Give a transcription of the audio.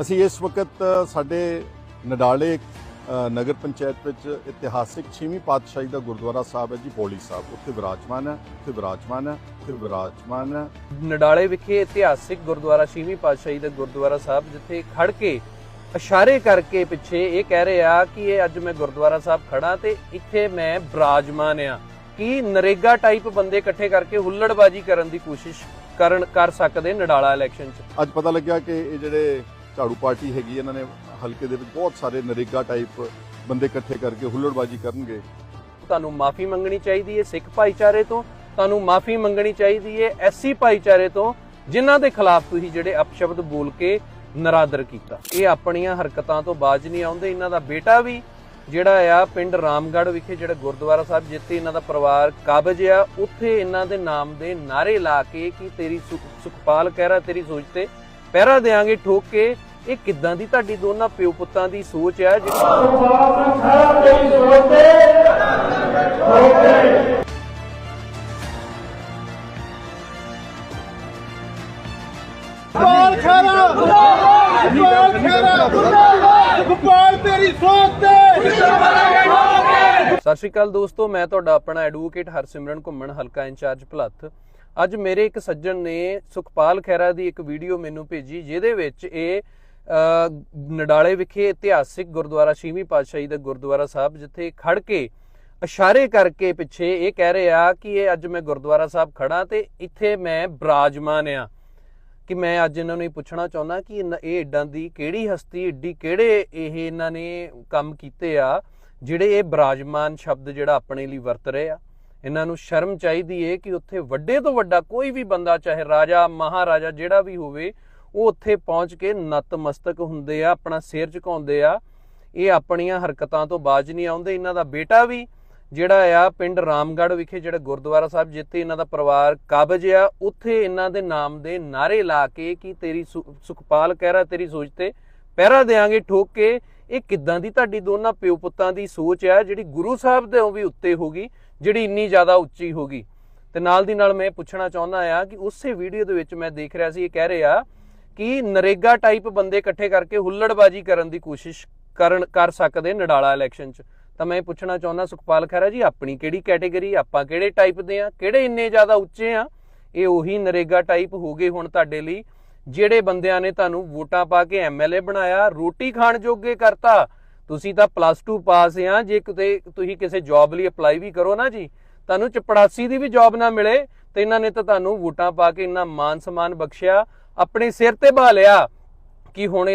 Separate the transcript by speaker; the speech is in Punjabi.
Speaker 1: ਅਸੀਂ ਇਸ ਵਕਤ ਸਾਡੇ ਨਡਾਲੇ ਨਗਰ ਪੰਚਾਇਤ ਵਿੱਚ ਇਤਿਹਾਸਿਕ 6ਵੀਂ ਪਾਤਸ਼ਾਹੀ ਦਾ ਗੁਰਦੁਆਰਾ ਸਾਹਿਬ ਹੈ ਜੀ ਬੋਲੀ ਸਾਹਿਬ। ਉੱਥੇ ਵਿਰਾਜਮਾਨ ਹੈ ਉੱਥੇ ਵਿਰਾਜਮਾਨ ਹੈ ਉੱਥੇ ਵਿਰਾਜਮਾਨ ਹੈ।
Speaker 2: ਨਡਾਲੇ ਵਿਖੇ ਇਤਿਹਾਸਿਕ ਗੁਰਦੁਆਰਾ ਛੇਵੀਂ ਪਾਤਸ਼ਾਹੀ ਦਾ ਗੁਰਦੁਆਰਾ ਸਾਹਿਬ ਜਿੱਥੇ ਖੜ ਕੇ ਇਸ਼ਾਰੇ ਕਰਕੇ ਪਿੱਛੇ ਇਹ ਕਹਿ ਰਹੇ ਆ ਕਿ ਇਹ ਅੱਜ ਮੈਂ ਗੁਰਦੁਆਰਾ ਸਾਹਿਬ ਖੜਾ ਤੇ ਇੱਥੇ ਮੈਂ ਬਰਾਜਮਾਨ ਆ। ਕਿ ਨਰੇਗਾ ਟਾਈਪ ਬੰਦੇ ਇਕੱਠੇ ਕਰਕੇ ਹੁੱਲੜਬਾਜੀ ਕਰਨ ਦੀ ਕੋਸ਼ਿਸ਼ ਕਰਨ ਕਰ ਸਕਦੇ ਨਡਾਲਾ ਇਲੈਕਸ਼ਨ 'ਚ?
Speaker 1: ਅੱਜ ਪਤਾ ਲੱਗਿਆ ਕਿ ਇਹ ਜਿਹੜੇ ਝਾੜੂ ਪਾਰਟੀ ਹੈਗੀ, ਇਹਨਾਂ ਨੇ ਹਲਕੇ ਦੇ ਵਿੱਚ ਬਹੁਤ ਸਾਰੇ ਨਰੇਗਾ ਟਾਈਪ ਬੰਦੇ ਇਕੱਠੇ ਕਰਕੇ ਹੁੱਲੜਬਾਜੀ ਕਰਨਗੇ।
Speaker 2: ਤੁਹਾਨੂੰ ਮਾਫੀ ਮੰਗਣੀ ਚਾਹੀਦੀ ਹੈ ਸਿੱਖ ਭਾਈਚਾਰੇ ਤੋਂ, ਤੁਹਾਨੂੰ ਮਾਫੀ ਮੰਗਣੀ ਚਾਹੀਦੀ ਹੈ ਐਸਸੀ ਭਾਈਚਾਰੇ ਤੋਂ, ਜਿਨ੍ਹਾਂ ਦੇ ਖਿਲਾਫ ਤੁਸੀਂ ਜਿਹੜੇ ਅਪਸ਼ਬਦ ਬੋਲ ਕੇ ਨਰਾਦਰ ਕੀਤਾ। ਇਹ ਆਪਣੀਆਂ ਹਰਕਤਾਂ ਤੋਂ ਬਾਜ ਨਹੀਂ ਆਉਂਦੇ, ਇਹਨਾਂ ਦਾ ਬੇਟਾ ਵੀ, ਜਿਹੜਾ ਆ ਪਿੰਡ ਰਾਮਗੜ੍ਹ ਵਿਖੇ, ਜਿਹੜਾ ਗੁਰਦੁਆਰਾ ਸਾਹਿਬ ਜਿੱਥੇ ਇਹਨਾਂ ਦਾ ਪਰਿਵਾਰ ਕਾਬਜ ਆ, ਉੱਥੇ ਇਹਨਾਂ ਦੇ ਨਾਮ ਦੇ ਨਾਰੇ ਲਾ ਕੇ ਕਿ ਤੇਰੀ ਸੁਖ- ਸੁਖਪਾਲ ਕਹਿਰਾ ਤੇਰੀ ਸੋਚ ਤੇ ਪਹਿਰਾ ਦੇਾਂਗੇ ਠੋਕ। ਕੇ ਇਹ ਕਿੱਦਾਂ ਦੀ ਤੁਹਾਡੀ ਦੋਨਾਂ ਪਿਓ ਪੁੱਤਾਂ ਦੀ ਸੋਚ ਆ ਜਿਹੜੀ
Speaker 3: ਗੋਪਾਲ ਖੇਰਾ ਗੋਪਾਲ ਖੇਰਾ ਗੋਪਾਲ ਤੇਰੀ ਸੋਚ ਤੇ।
Speaker 2: ਸਤਿ ਸ਼੍ਰੀ ਅਕਾਲ ਦੋਸਤੋ ਮੈਂ ਤੁਹਾਡਾ ਆਪਣਾ ਐਡਵੋਕੇਟ ਹਰਸਿਮਰਨ ਘੁੰਮਣ ਹਲਕਾ ਇੰਚਾਰਜ ਭਲੱਥ। ਅੱਜ ਮੇਰੇ ਇੱਕ ਸੱਜਣ ਨੇ ਸੁਖਪਾਲ ਖਹਿਰਾ ਦੀ ਇੱਕ ਵੀਡੀਓ ਮੈਨੂੰ ਭੇਜੀ, ਜਿਹਦੇ ਵਿੱਚ ਇਹ ਨਡਾਲੇ ਵਿਖੇ ਇਤਿਹਾਸਿਕ ਗੁਰਦੁਆਰਾ ਛੇਵੀਂ ਪਾਤਸ਼ਾਹੀ ਦਾ ਗੁਰਦੁਆਰਾ ਸਾਹਿਬ, ਜਿੱਥੇ ਖੜ ਕੇ ਇਸ਼ਾਰੇ ਕਰਕੇ ਪਿੱਛੇ ਇਹ ਕਹਿ ਰਹੇ ਆ ਕਿ ਇਹ ਅੱਜ ਮੈਂ ਗੁਰਦੁਆਰਾ ਸਾਹਿਬ ਖੜਾ ਤੇ ਇੱਥੇ ਮੈਂ ਬਰਾਜਮਾਨ ਆ। ਕਿ ਮੈਂ ਅੱਜ ਇਹਨਾਂ ਨੂੰ ਇਹ ਪੁੱਛਣਾ ਚਾਹੁੰਦਾ ਕਿ ਇਹਨਾਂ- ਇਹ ਏਡਾਂ ਦੀ ਕਿਹੜੀ ਹਸਤੀ, ਏਡੀ ਕਿਹੜੇ ਇਹ ਇਹਨਾਂ ਨੇ ਕੰਮ ਕੀਤੇ ਆ, ਜਿਹੜੇ ਇਹ ਬਰਾਜਮਾਨ ਸ਼ਬਦ ਜਿਹੜਾ ਆਪਣੇ ਲਈ ਵਰਤ ਰਹੇ ਆ? ਇਹਨਾਂ ਨੂੰ ਸ਼ਰਮ ਚਾਹੀਦੀ ਏ ਕਿ ਉੱਥੇ ਵੱਡੇ ਤੋਂ ਵੱਡਾ ਕੋਈ ਵੀ ਬੰਦਾ, ਚਾਹੇ ਰਾਜਾ, ਮਹਾਰਾਜਾ ਜਿਹੜਾ ਵੀ ਹੋਵੇ, ਉਹ ਉੱਥੇ ਪਹੁੰਚ ਕੇ ਨਤਮਸਤਕ ਹੁੰਦੇ ਆ, ਆਪਣਾ ਸਿਰ ਝੁਕਾਉਂਦੇ ਆ। ਇਹ ਆਪਣੀਆਂ ਹਰਕਤਾਂ ਤੋਂ ਬਾਜ ਨਹੀਂ ਆਉਂਦੇ। ਇਹਨਾਂ ਦਾ ਬੇਟਾ ਵੀ ਜਿਹੜਾ ਆ ਪਿੰਡ ਰਾਮਗੜ੍ਹ ਵਿਖੇ, ਜਿਹੜਾ ਗੁਰਦੁਆਰਾ ਸਾਹਿਬ ਜਿੱਥੇ ਇਹਨਾਂ ਦਾ ਪਰਿਵਾਰ ਕਾਬਜ ਆ, ਉੱਥੇ ਇਹਨਾਂ ਦੇ ਨਾਮ ਦੇ ਨਾਰੇ ਲਾ ਕੇ ਕਿ ਤੇਰੀ ਸੁ- ਸੁਖਪਾਲ ਕਹਿਰਾ ਤੇਰੀ ਸੋਚ ਤੇ ਪਹਿਰਾ ਦੇਾਂਗੇ ਠੋਕ ਕੇ ਇਹ ਕਿੱਦਾਂ ਦੀ ਤੁਹਾਡੀ ਦੋਨਾਂ ਪਿਓ ਪੁੱਤਾਂ ਦੀ ਸੋਚ ਆ ਜਿਹੜੀ ਗੁਰੂ ਸਾਹਿਬ ਦੇ ਵੀ ਉੱਤੇ ਹੋਗੀ ਜਿਹੜੀ ਇੰਨੀ ਜ਼ਿਆਦਾ ਉੱਚੀ ਹੋਗੀ ਤੇ ਨਾਲ ਦੀ ਨਾਲ ਮੈਂ ਪੁੱਛਣਾ ਚਾਹੁੰਦਾ ਆ ਕਿ ਉਸੇ ਵੀਡੀਓ ਦੇ ਵਿੱਚ ਮੈਂ ਦੇਖ ਰਿਹਾ ਸੀ, ਇਹ ਕਹਿ ਰਹੇ ਆ ਕਿ ਨਰੇਗਾ ਟਾਈਪ ਬੰਦੇ ਇਕੱਠੇ ਕਰਕੇ ਹੁੱਲੜਬਾਜੀ ਕਰਨ ਦੀ ਕੋਸ਼ਿਸ਼ ਕਰਨ, ਕਰ ਸਕਦੇ ਨਡਾਲਾ ਇਲੈਕਸ਼ਨ 'ਚ। ਤਾਂ ਮੈਂ ਪੁੱਛਣਾ ਚਾਹੁੰਦਾ, ਸੁਖਪਾਲ ਖਹਿਰਾ ਜੀ, ਆਪਣੀ ਕਿਹੜੀ ਕੈਟੇਗਰੀ ਆਪਾਂ ਕਿਹੜੇ ਟਾਈਪ ਦੇ ਆ ਕਿਹੜੇ ਇੰਨੇ ਜ਼ਿਆਦਾ ਉੱਚੇ ਆ ਇਹ ਉਹੀ ਨਰੇਗਾ ਟਾਈਪ ਹੋ ਗਏ ਹੁਣ ਤੁਹਾਡੇ ਲਈ। ਜਿਹੜੇ ਬੰਦਿਆਂ ਨੇ ਤੁਹਾਨੂੰ ਵੋਟਾਂ ਪਾ ਕੇ ਐਮਐਲਏ ਬਣਾਇਆ, ਰੋਟੀ ਖਾਣ ਜੋਗੇ ਕਰਤਾ। ਤੁਸੀਂ ਤਾਂ ਪਲੱਸ 2 ਪਾਸ ਆ, ਜੇ ਕਿਤੇ ਤੁਸੀਂ ਕਿਸੇ ਜੌਬ ਲਈ ਅਪਲਾਈ ਵੀ ਕਰੋ ਨਾ ਜੀ, ਤੁਹਾਨੂੰ ਚਪੜਾਸੀ ਦੀ ਵੀ ਜੌਬ ਨਾ ਮਿਲੇ, ਤੇ ਇਹਨਾਂ ਨੇ ਤਾਂ ਤੁਹਾਨੂੰ ਵੋਟਾਂ ਪਾ ਕੇ ਇੰਨਾ ਮਾਨ ਸਨਮਾਨ ਬਖਸ਼ਿਆ, ਆਪਣੇ ਸਿਰ ਤੇ ਬਹਾ ਲਿਆ ਕਿ ਹੁਣ